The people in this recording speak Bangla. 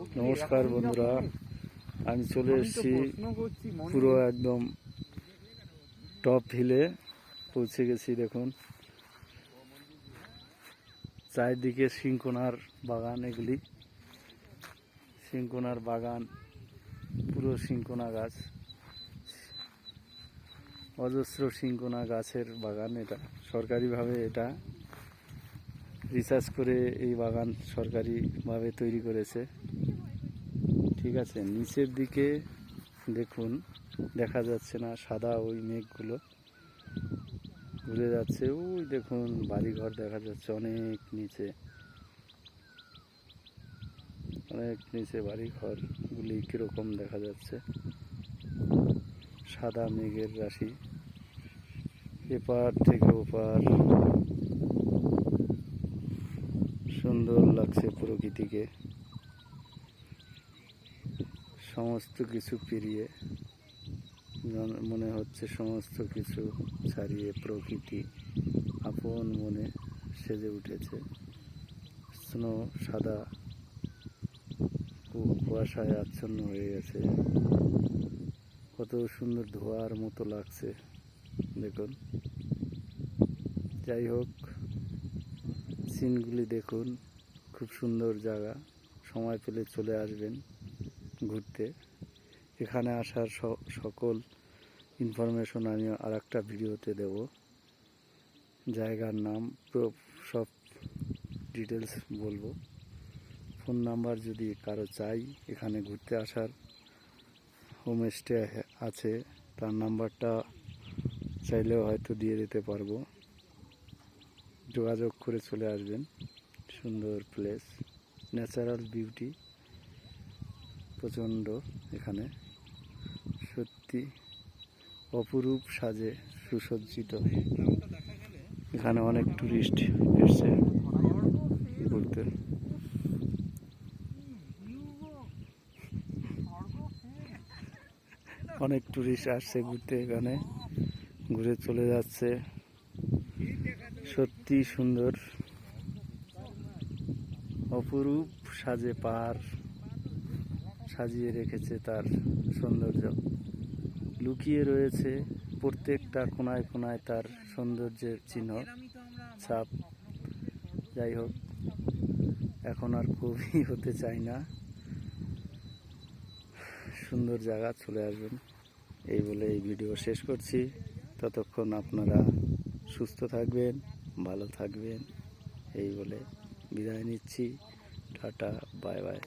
নমস্কার বন্ধুরা, আমি চলে এসেছি পুরো একদম টপ হিলে পৌঁছে গেছি, দেখুন। চারিদিকে সিংকোনার বাগান এগুলি। সিংকোনার বাগান, পুরো সিংকোনা গাছ। অজস্র সিংকোনা গাছের বাগান এটা, সরকারিভাবে এটা। রিসার্চ করে এই বাগান সরকারিভাবে তৈরি করেছে। ঠিক আছে, নিচের দিকে দেখুন, দেখা যাচ্ছে না সাদা ওই মেঘগুলো। ঘুরে যাচ্ছে, ওই দেখুন বাড়িঘর দেখা যাচ্ছে অনেক নিচে। অনেক নিচে বাড়িঘরগুলি কীরকম দেখা যাচ্ছে। সাদা মেঘের রাশি। এপার থেকে ওপার সুন্দর লাগছে প্রকৃতিকে। সমস্ত কিছু পেরিয়ে মনে হচ্ছে সমস্ত কিছু ছাড়িয়ে প্রকৃতি আপন মনে সেজে উঠেছে। স্নো, সাদা কুয়াশায় আচ্ছন্ন হয়ে গেছে। কত সুন্দর ধোয়ার মতো লাগছে, দেখুন। যাই হোক সিনগুলি দেখুন। খুব সুন্দর জায়গা। সময় পেলে চলে আসবেন ঘুরতে। এখানে আসার সকল ইনফরমেশন আমি আর একটা ভিডিওতে দেব। জায়গার নাম সব ডিটেলস বলব। ফোন নাম্বার যদি কারও চাই, এখানে ঘুরতে আসার হোমস্টে আছে। তার নাম্বারটা চাইলেও হয়তো দিয়ে দিতে পারব। যোগাযোগ করে চলে আসবেন। সুন্দর প্লেস ন্যাচারাল বিউটি প্রচণ্ড এখানে। সত্যি অপরূপ সাজে সুসজ্জিত। এখানে অনেক টুরিস্ট এসছে ঘুরতে। অনেক টুরিস্ট আসছে ঘুরতে এখানে। ঘুরে চলে যাচ্ছে। সত্যি সুন্দর। অপরূপ সাজে পাহাড় সাজিয়ে রেখেছে তার সৌন্দর্য। লুকিয়ে রয়েছে প্রত্যেকটা কোনায় কোনায় তার সৌন্দর্যের চিহ্ন, ছাপ। যাই হোক, এখন আর কবি হতে চাই না। সুন্দর জায়গা চলে আসবেন। এই বলে এই ভিডিও শেষ করছি। ততক্ষণ আপনারা সুস্থ থাকবেন। ভালো থাকবেন। এই বলে বিদায় নিচ্ছি। Tata bye bye.